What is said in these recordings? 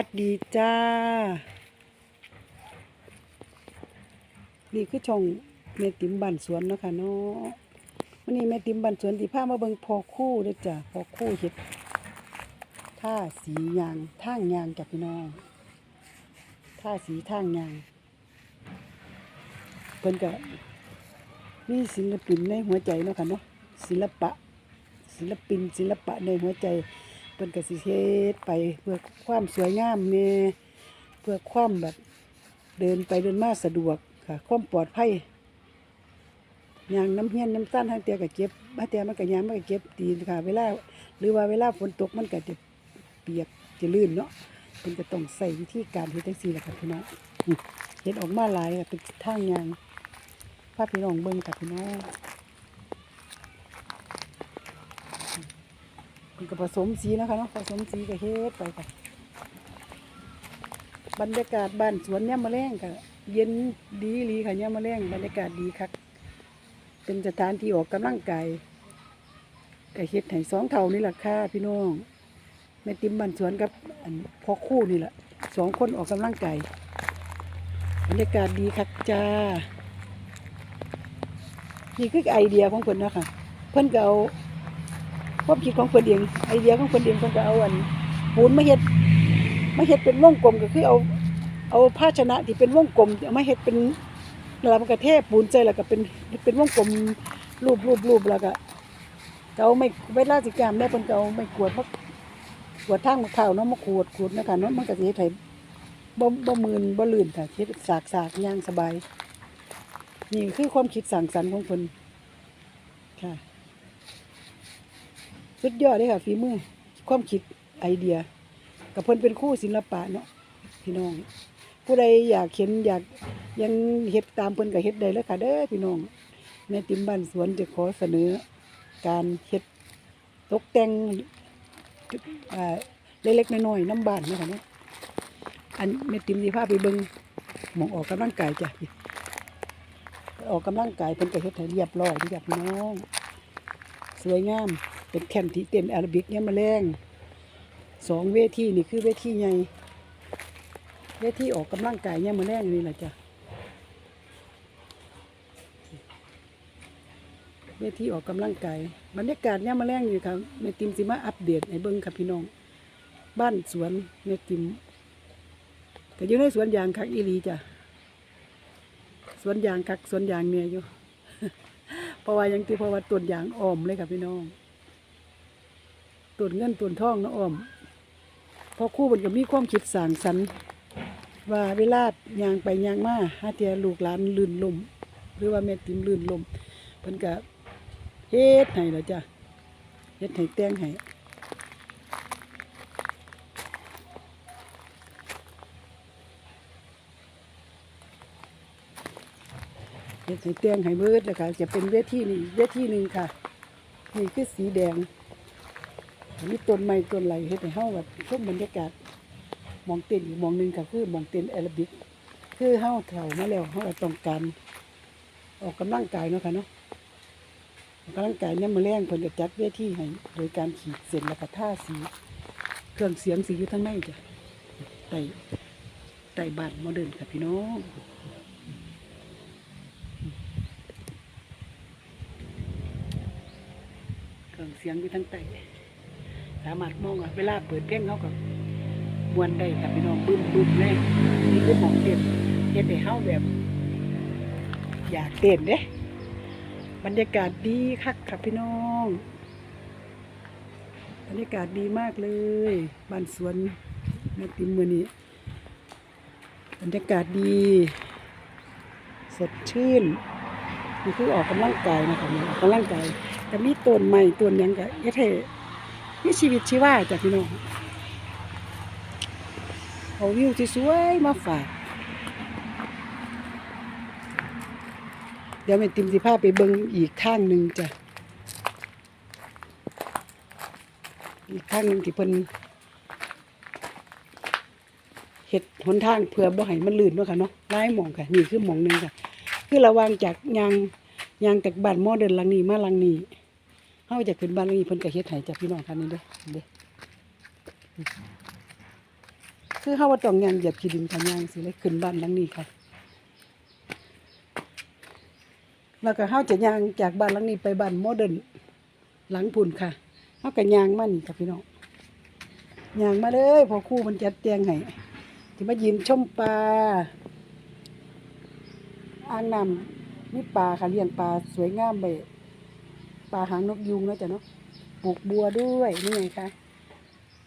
วัสดีจ้า นี่คือช่องแม่ติ๋มบ้านสวนเนาะค่ะเนาะวันนี้แม่ติ๋มบ้านสวนที่พามาเบิ่งพอคู่ด้อจ้ะพอคู่เฮ็ดท่าสียางท่างยางจ้ะพี่น้องท่าสีท่างยางเพิ่นก็มีศิลปินในหัวใจเนาะค่ะเนาะศิลปะ ศิลปินศิลปะในหัวใจ เพิ่นก็สิเฮ็ดไปเพื่อความสวยงามแน่เพื่อความแบบเดินไปเดินมาสะดวกค่ะ ความปลอดภัยอย่างน้ำเฮียนน้ำต้านทางเตียก็เก็บาเตียมันก็ยามมันก็เก็บดีค่ะ เวลาหรือว่าเวลาฝนตกมันก็จะเปียกจะลื่นเนาะเพิ่นก็ต้องใส่วิธีการเฮ็ดจังซี่แหละค่ะพี่น้องเฮ็ดออกมาหลายค่ะเป็นทางยางพาพี่น้องเบิ่งค่ะพี่น้อง มันก็ผสมสีนะคะเนาะผสมสีก็เฮ็ดไปค่ะบรรยากาศบ้านสวนเนี่ยมาแรงค่ะเย็นดีลีค่ะเนี่ยมาแรงบรรยากาศดีคักเป็นสถานที่ออกกำลังกายก็เฮ็ดให้สองเท่านี่แหละค่ะพี่น้องแม่ติมบ้านสวนกับพ่อคู่นี่แหละสองคนออกกำลังกายบรรยากาศดีคักจ้านี่คือไอเดียของเพิ่นนะคะเพิ่นก็เอา ความคิดของเพิ่นเองไอเดียของเพิ่นเองเพิ่นก็เอาอันปูนมาเฮ็ดมาเฮ็ดเป็นวงกลมก็คือเอา เอาภาชนะที่เป็นวงกลมเอามาเฮ็ดเป็นล้วมันก็เทศปูนใส่แล้วก็เป็นเป็นวงกลมรูปรูปรูปแล้วก็เอาไม่เวลาสิกรรมแล้วเพิ่นเอาไม่กวาดมากวดทางมะพร้าวเนาะมาขูดขูดนะคะเนาะมันก็สิเฮ็ดให้บ่บ่มืนบ่ลื่นค่ะเฮ็ดสากสากย่างสบาย นี่คือความคิดสร้างสรรค์ของเพิ่นค่ะ สุดยอดเลยค่ะฝีมือ ความคิดไอเดีย กับเพิ่นเป็นคู่ศิลปะเนาะพี่น้อง ผู้ใดอยากเห็นอยากยังเฮ็ดตามเพิ่นก็เฮ็ดได้แล้วค่ะเด้อพี่น้องแม่ติมบ้านสวนจะขอเสนอ การเฮ็ดตกแต่งเล็กๆน้อยๆน้ำบ้านนะคะเนาะอันแม่ติมสิพาไปเบิ่งหมองออกกำลังกายจ้ะออกกำลังกายเพิ่นก็เฮ็ดให้เรียบร้อยเด้อจ้ะพี่น้อง สวยงาม เป็นแคมป์ที่เต้นแอโรบิกเนี่ยมาแรงสองเวทีนี่คือเวทีใหญ่เวทีออกกำลังกายเนี่ยมาแรงนี่แหละจ้ะเวทีออกกำลังกายบรรยากาศเนี่ยมาแรงอยู่ครับแม่ติมสิมาอัปเดตให้เบิ่งครับพี่น้อง บ้านสวนแม่ติมก็อยู่ในสวนยางคักอีหลีจ้ะสวนยางคักสวนยางเนี่ยอยู่เพราะว่ายังที่เพราะว่าต้นยางอ้อมเลยค่ะพี่น้อง ต้นเงินต้นทองนะอ้อมพอคู่มันก็มีความคิดสร้างสรรค์ว่าเวลายางไปยางมาหาเทียลูกหลานลื่นลมหรือว่าแม่ติมลื่นลมเพิ่นก็เฮ็ดให้ละจ้ะเฮ็ดให้แต่งให้เฮ็ดให้แต่งให้เบิดแล้วค่ะจะเป็นเวทีนี่เวทีหนึ่งค่ะนี่คือสีแดง อันนี้ต้นไม้ต้นไหลเฮ็ดให้เฮาแบบชมบรรยากาศมองเต้นอีกมองหนึงก็คือมองเต้นแอโรบิกคือเฮาเฒ่ามาแล้วเฮาก็ต้องการออกกำลังกายเนาะค่ะเนาะออกกำลังกายเนี่ยามมาแรงเพิ่นก็จัดเวทีให้โดยการขีดเส้นแล้วก็ท่าสี เครื่องเสียงสีอยู่ทั้งในจ้ะใต้ใต้บ้านโมเดิร์นค่ะพี่น้อง เครื่องเสียงอยู่ทั้งใต้ สามารถมองอะเวลาเปิดเพลงเขาก็มวนได้ค่ะพี่น้องบึ้มบึ้มเลยนี่คือหมองเต้นเฮ็ดให้เฮาแบบ อยากเต้นเด้บรรยากาศดีคักค่ะพี่น้องบรรยากาศดีมากเลยบ้านสวนแม่ติมมือนี้บรรยากาศดี สดชื่นนี่คือออกกำลังกายนะคะนี่ออกกำลังกายแต่มีต้นใหม่ต้นยังก็เฮ็ดให้ มีชีวิตชีวาจ้ะพี่น้องเอาวิวที่สวยมาฝาก เดี๋ยวแม่ติมสิพาไปเบิ่งอีกทางหนึ่งจ้ะ อีกทางหนึ่งที่เพิ่นเฮ็ดหนทางเพื่อบ่ให้มันลื่นเนาะค่ะเนาะหลายหมองค่ะ นี่คือหมองหนึ่งค่ะ คือระวางจากยางยางจากบ้านโมเดิร์นลังนี้มาลังนี้ เฮาจากขึ้นบ้านหลังนี้เพิ่นก็เฮ็ดให้จากพี่น้องท่านนี้เด้อเด้อคือเฮาว่าต้องยางเหยียบขี้ดินค่ะย่างสิเลยขึ้นบ้านหลังนี้ค่ะแล้วก็เฮาจะยางจากบ้านหลังนี้ไปบ้านโมเดิร์นหลังพุ่นค่ะเฮาก็ยางมานี่ค่ะพี่น้องยางมาเลยพอคู่มันจัดแจงให้ที่มายืนชมปลาอ่างน้ำมีปลาค่ะเลี้ยงปลาสวยงามไป ปลาหางนกยูงนะจ้ะเนาะปลูกบัวด้วยนี่ไงคะ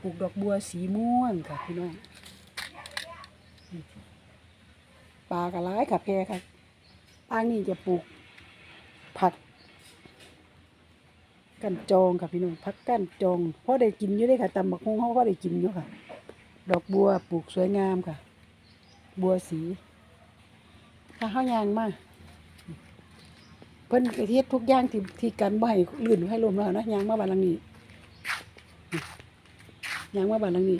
ปลูกดอกบัวสีม่วงค่ะพี่น้องปลากระร้ายค่ะแพรค่ะอ่างนี้จะปลูกผักกันจองค่ะพี่น้องผักกันจองพราะได้กินอยู่ได้ค่ะตำบักฮงเขาก็ได้กินอยู่ค่ะ ดอกบัวปลูกสวยงามค่ะ บัวสีถ้าข้าวยางมาเพิ่นกระเทียดทุกอย่างที่ที่กันบ่ให้ลื่นให้ลมแล้วนะยางมาบานหลังนี้ยางมาบานหลังนี้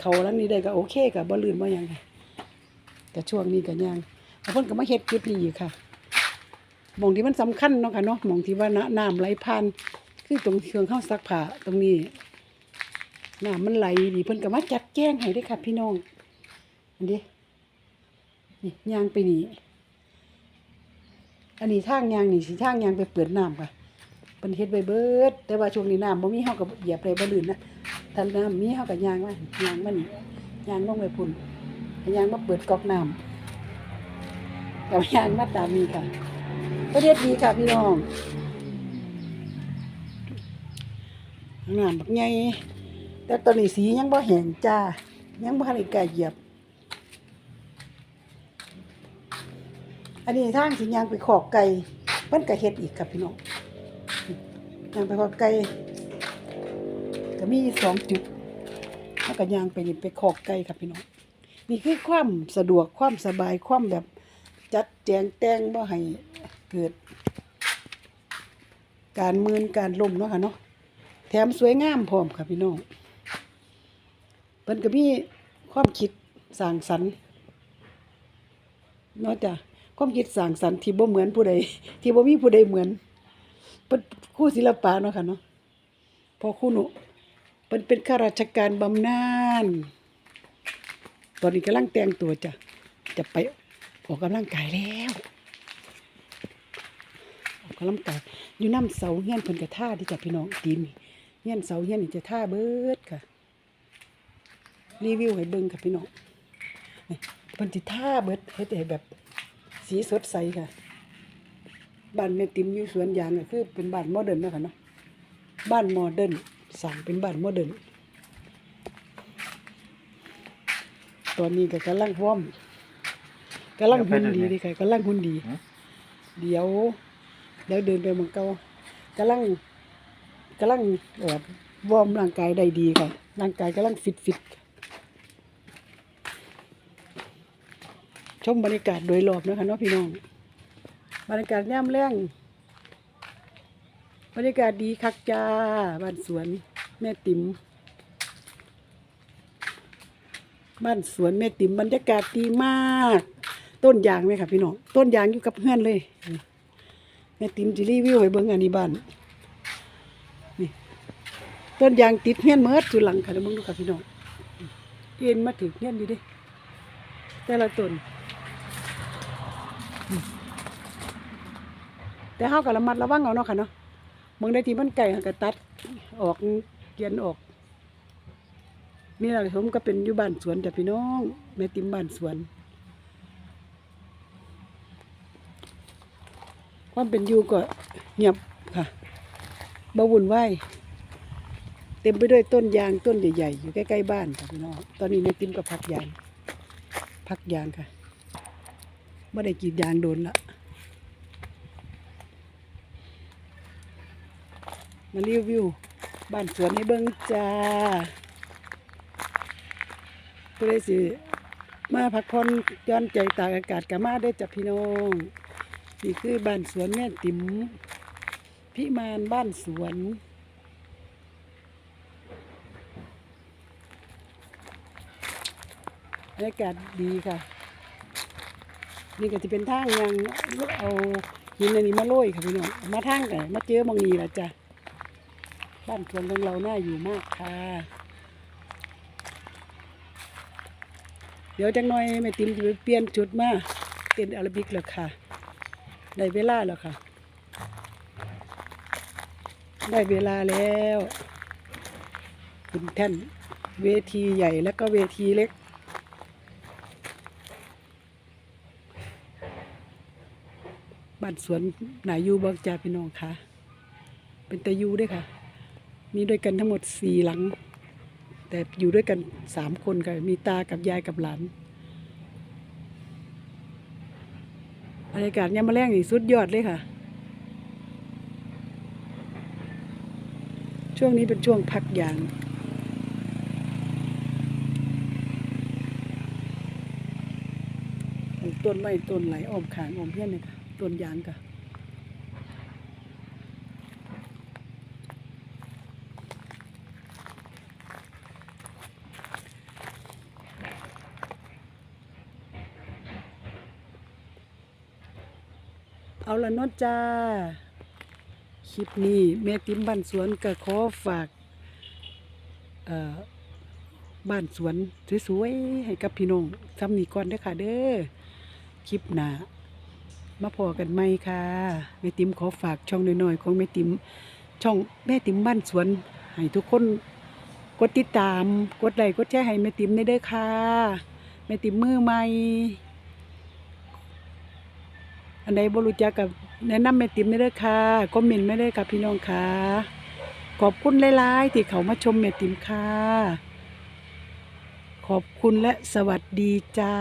เขาหลังนี้ได้ก็โอเคกับบ่ลื่นบ่ยังค่ะแต่ช่วงนี้ก็ยางแล้วเพิ่นก็มาเฮ็ดจุดนี้อยู่ค่ะมองที่มันสำคัญเนาะค่ะเนาะมองที่ว่าน้ำน้ำไหลผ่านคือตรงเครื่องเข้าซักผ้าตรงนี้น้ำมันไหลดีเพิ่นก็มาจัดแจ้งให้เด้ค่ะ พี่น้องอันนี้นี่ยางไปนี่ อันนี้ทางยางนี่สิทางยางไปเปิดน้ำค่ะเพิ่นเฮ็ดไว้เบิด แต่ว่าช่วงนี้น้ำบ่มีเฮาก็เหยียบได้บ่ลื่นนะถ้าน้ำมีเฮาก็ยางมายางมานี่ยางลงไปพุ่นยางมาเปิดก๊อกน้ำกับยางมาตามนี้ค่ะประเทศดีค่ะพี่น้องงามบักใหญ่แต่ตอนนี้สียังบ่แห้งจ้ายังบ่ทันได้กล้าเหยียบ อันนี้ทางสิยางไปขอกไก่เพิ่นก็เฮ็ดอีกครับพี่น้องยางไปขอกไก่ก็มีสองจุดแล้วก็ยางไปนี่ไปขอกไก่ครับพี่น้องนี่คือความสะดวกความสบายความแบบจัดแจงแต่งบ่ให้เกิด การมืนการล่มเนาะค่ะเนาะแถมสวยงามพร้อมค่ะพี่น้องเพิ่นก็มีความคิดสร้างสรรค์เนาะจ้ะ ความคิดสร้างสรรค์ที่บ่เหมือนผู้ใด ที่บ่มีผู้ใดเหมือนเพิ่นครู่ศิลปะเนาะค่ะเนาะพอครู่หนูเพิ่นเป็นข้าราชการบำนาญตอนนี้กำลังแต่งตัวจะจะไปออกกำลังกายแล้วออกกำลังกายอยู่น้ำเสาเฮียนเพิ่นก็ท่าที่จะพี่น้องตีนเฮียนเสาเฮียนนี่จะท่าเบิดค่ะ รีวิวให้เบิ่งค่ะพี่น้องเพิ่นสิท่าเบิดเฮ็ดให้แบบ สีสดใสค่ะบ้านแม่ติ๋มอยู่สวนยางก็คือเป็นบ้านโมเดิร์นเนาะค่ะเนาะบ้านโมเดิร์นสร้างเป็นบ้านโมเดิร์นตอนนี้ก็กำลังพร้อมกำลังหุ่นดีเดีค่ะกำลังหุ่นดี เดี๋ยว เดี๋ยวเดินไปเมืองเก่ากำลังกำลังแบบวอร์มร่างกายได้ดีค่ะร่างกายกำลังฟิตฟิต ชมบรรยากาศโดยรอบนะคะเนาะพี่น้อง บรรยากาศย่ำแรงบรรยากาศดีคักจ้าบ้านสวนแม่ติ๋มบ้านสวนแม่ติ๋มบรรยากาศดีมาก ต้นยางไหมค่ะพี่น้องต้นยางอยู่กับเพื่อนเลยแม่ติ๋มจะรีวิวให้เบิ่งอันนี้บ้านนี่ต้นยางติดเฮียนเมิดสุหลังค่ะเดี๋ยวมึงดูค่ะพี่น้องเอ็นมาถึงเฮียนอยู่ดิแต่ละต้นอืม แต่เฮาก็ระมัดระวังเอาเนาะค่ะเนาะมึงได้ที่มันไก่ก็ตัดออกเกียนออก นี่แหละผมก็เป็นอยู่บ้านสวนจ้ะพี่น้องแม่ติมบ้านสวน ความเป็นอยู่ก็เงียบค่ะบวุ่นวายเต็มไปด้วยต้นยางต้นใหญ่ๆอยู่ใกล้ๆบ้านค่ะพี่น้องตอนนี้แม่ติมก็พักยาง พักยางค่ะไม่ได้กรีดยางโดนละ มารีวิวบ้านสวนให้เบิ้งจ้าก็เลยสิ มาพักผ่อนย้อนใจตากอากาศกับมาได้จ้ะพี่น้อง นี่คือบ้านสวนแม่ติ๋มพิมานบ้านสวนบรรยากาศดีค่ะ นี่ก็จะเป็นทางยังเอาหินอันนี้มาโรยค่ะพี่น้องมาทางกันมาเจอมองนี้ละจ้ะ บ้านสวนของเราน่าอยู่มากค่ะ เดี๋ยวจังหน่อยแม่ติ๋มจะไปเปลี่ยนจุดมาเต้นอาราบิกแล้วค่ะ ได้เวลาแล้วค่ะ ได้เวลาแล้วคุณแท่นเวทีใหญ่แล้วก็เวทีเล็กบ้านสวนหนาอยูบอกจ่าพี่น้องค่ะ เป็นตะยูด้วยค่ะ มีด้วยกันทั้งหมดสี่หลัง แต่อยู่ด้วยกันสามคนค่ะมีตากับยายกับหลานบรรยากาศยามมาแรงนี่สุดยอดเลยค่ะ ช่วงนี้เป็นช่วงพักยางต้นไม้ต้นไหลอ้อมขางอ้อมเพี้ยนเลยค่ะต้นยางค่ะ ละนอจ้า คลิปนี้แม่ติ๋มบ้านสวนก็ขอฝากบ้านสวนสวยๆให้กับพี่น้องซ้ำนี้ก่อนเด้อค่ะเด้อคลิปหน้ามาพอกันไหมค่ะแม่ติ๋มขอฝากช่องน้อยๆของแม่ติ๋มช่องแม่ติ๋มบ้านสวนให้ทุกคนกดติดตาม กดไลค์กดแชร์ให้แม่ติ๋มได้เด้อค่ะแม่ติ๋มมือใหม่ อันใดบ่รู้จักกับแนะนำแม่ติ๋มได้เด้ค่ะ คอมเมนต์ไม่ได้ค่ะพี่น้องค่ะ ขอบคุณหลายๆที่เขามาชมแม่ติ๋มค่ะ ขอบคุณและสวัสดีจ้า